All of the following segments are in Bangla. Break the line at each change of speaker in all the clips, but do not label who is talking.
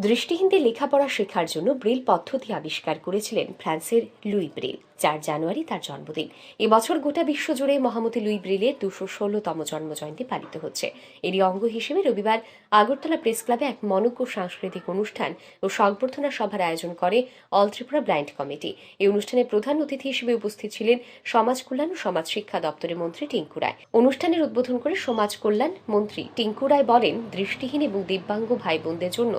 দৃষ্টিহীনদের লেখাপড়া শেখার জন্য ব্রেল পদ্ধতি আবিষ্কার করেছিলেন ফ্রান্সের লুই ব্রেল। চার জানুয়ারি তার জন্মদিন। এবছর গোটা বিশ্ব জুড়ে মহামতি লুই ব্রেলের দুশো ষোলোতম জন্মজয়ন্তী পালিত হচ্ছে। এরই অঙ্গ হিসেবে রবিবার আগরতলা প্রেস ক্লাবে এক মনজ্ঞ সাংস্কৃতিক অনুষ্ঠান ও সংবর্ধনা সভার আয়োজন করে অল ত্রিপুরা ব্লাইন্ড কমিটি। এই অনুষ্ঠানে প্রধান অতিথি হিসেবে উপস্থিত ছিলেন সমাজ কল্যাণ ও সমাজ শিক্ষা দপ্তরের মন্ত্রী টিঙ্কু রায়। অনুষ্ঠানের উদ্বোধন করে সমাজ কল্যাণ মন্ত্রী টিঙ্কু রায় বলেন, দৃষ্টিহীন এবং দিব্যাঙ্গ ভাই বোনদের জন্য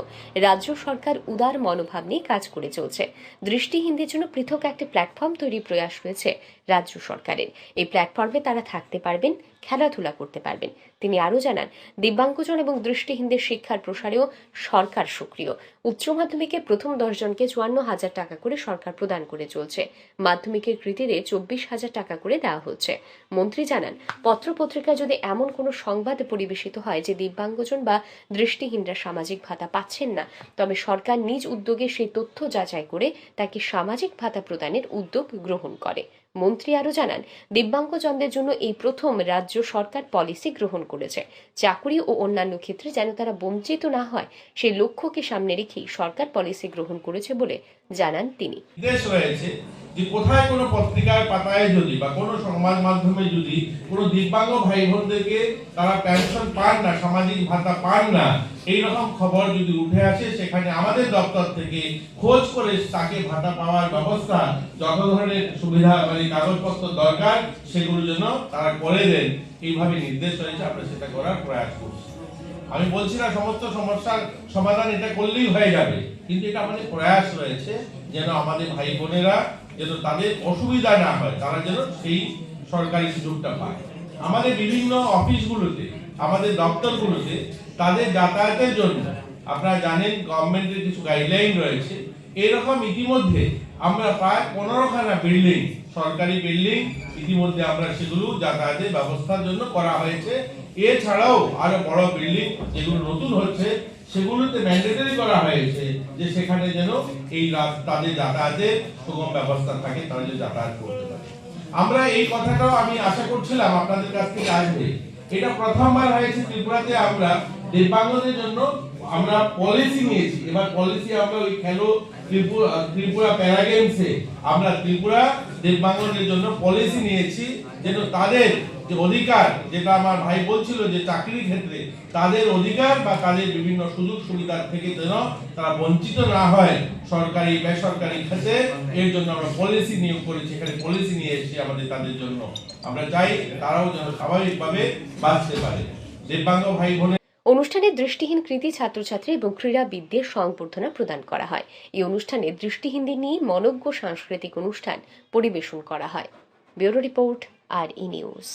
রাজ্য সরকার উদার মনোভাব নিয়ে কাজ করে চলছে। দৃষ্টিহীনদের জন্য পৃথক একটি প্ল্যাটফর্ম তৈরির প্রয়াস রয়েছে রাজ্য সরকারের। এই প্ল্যাটফর্মে তারা থাকতে পারবেন, খেলাধুলা করতে পারবেন। তিনি আরও জানান, দিব্যাঙ্গজন এবং দৃষ্টিহীনদের শিক্ষার প্রসারেও সরকার সক্রিয়। উচ্চ মাধ্যমিকে প্রথম দশজনকে চুয়ান্ন হাজার টাকা করে সরকার প্রদান করে চলছে। মাধ্যমিকের কৃতীদের চব্বিশ হাজার টাকা করে দেওয়া হচ্ছে। মন্ত্রী জানান, পত্রপত্রিকায় যদি এমন কোনো সংবাদ পরিবেশিত হয় যে দিব্যাঙ্গজন বা দৃষ্টিহীনরা সামাজিক ভাতা পাচ্ছেন না, তবে সরকার নিজ উদ্যোগে সেই তথ্য যাচাই করে তাকে সামাজিক ভাতা প্রদানের উদ্যোগ গ্রহণ করে। মন্ত্রী আরও জানান, দিব্যাঙ্গজনদের জন্য এই প্রথম রাজ্য সরকার পলিসি গ্রহণ করেছে। চাকরি ও অন্যান্য ক্ষেত্রে যেন তারা বঞ্চিত না হয় সেই লক্ষ্যকে সামনে রেখেই সরকার পলিসি গ্রহণ করেছে বলে জানান তিনি।
দেশ রয়েছে যে কোথায় কোনো পত্রিকার পাতায় যদি বা কোনো সংবাদ মাধ্যমে যদি কোনো দিব্যাঙ্গ ভাই বোনদেরকে তারা পেনশন পান না, সামাজিক ভাতা পান না এই রকম খবর যদি উঠে আসে, সেখানে আমাদের দপ্তর থেকে খোঁজ করে তাকে ভাতা পাওয়ার ব্যবস্থা যত ধরনের সুবিধা মানে কাগজপত্র দরকার, সেগুলোর জন্য তারা করে দেন। এইভাবে নির্দেশ রয়েছে, আমরা সেটা করার প্রয়াস করছি। আমি বলছি না, সমস্ত সমস্যার সমাধান এটা করলেই হয়ে যাবে, কিন্তু এটা আমাদের প্রয়াস রয়েছে। যেন আমাদের ভাই বোনেরা যেন তাদের অসুবিধা না হয়, তারা যেন সেই সরকারি সুযোগটা পায়। আমাদের বিভিন্ন অফিসগুলোতে, আমাদের দপ্তরগুলোতে তাদের যাতায়াতের জন্য আপনারা জানেন গভর্নমেন্টের কিছু গাইডলাইন রয়েছে। এরকম ইতিমধ্যে আমরা প্রায় পনেরোখানা বিল্ডিং, সরকারি বিল্ডিং ইতিমধ্যে আমরা সেগুলো যাতায়াতের ব্যবস্থার জন্য করা হয়েছে। এছাড়াও আরও বড় বিল্ডিং যেগুলো নতুন হচ্ছে, সেগুলোতে ম্যান্ডেটরি করা হয়েছে। যে সেখানে যেন এই তাদের যাতায়াতের সুগম ব্যবস্থা থাকে, তারা যেন যাতায়াত করতে পারে। আমরা এই কথাটাও আমি আশা করছিলাম আপনাদের কাছ থেকে আসবে। এটা প্রথমবার হয়েছে ত্রিপুরাতে আমরা দিব্যাঙ্গদের জন্য আমরা পলিসি নিয়েছি। এবার পলিসি আমরা ওই খেলো ত্রিপুরা ত্রিপুরা প্যারা গেমসে আমরা ত্রিপুরা দিব্যাঙ্গদের জন্য পলিসি নিয়েছি যেন তাদের যে অধিকার, যেটা আমার ভাই বলছিল যে চাকরির ক্ষেত্রে তাদের অধিকার বা তাদের বিভিন্ন সুযোগ সুবিধার থেকে যেন তারা বঞ্চিত না হয় সরকারি, বেসরকারি ক্ষেত্রে, এর জন্য আমরা পলিসি নিয়োগ করেছি, এখানে পলিসি নিয়ে এসেছি আমাদের তাদের জন্য। আমরা চাই তারাও যেন স্বাভাবিকভাবে বাঁচতে পারে। দিব্যাঙ্গ ভাই বোনের
অনুষ্ঠানে দৃষ্টিহীন কৃতি ছাত্রছাত্রী এবং ক্রীড়াবিদদের সংবর্ধনা প্রদান করা হয়। এই অনুষ্ঠানে দৃষ্টিহীনদের নিয়ে মনজ্ঞ সাংস্কৃতিক অনুষ্ঠান পরিবেশন করা হয়। ব্যুরো রিপোর্ট, আর ই নিউজ।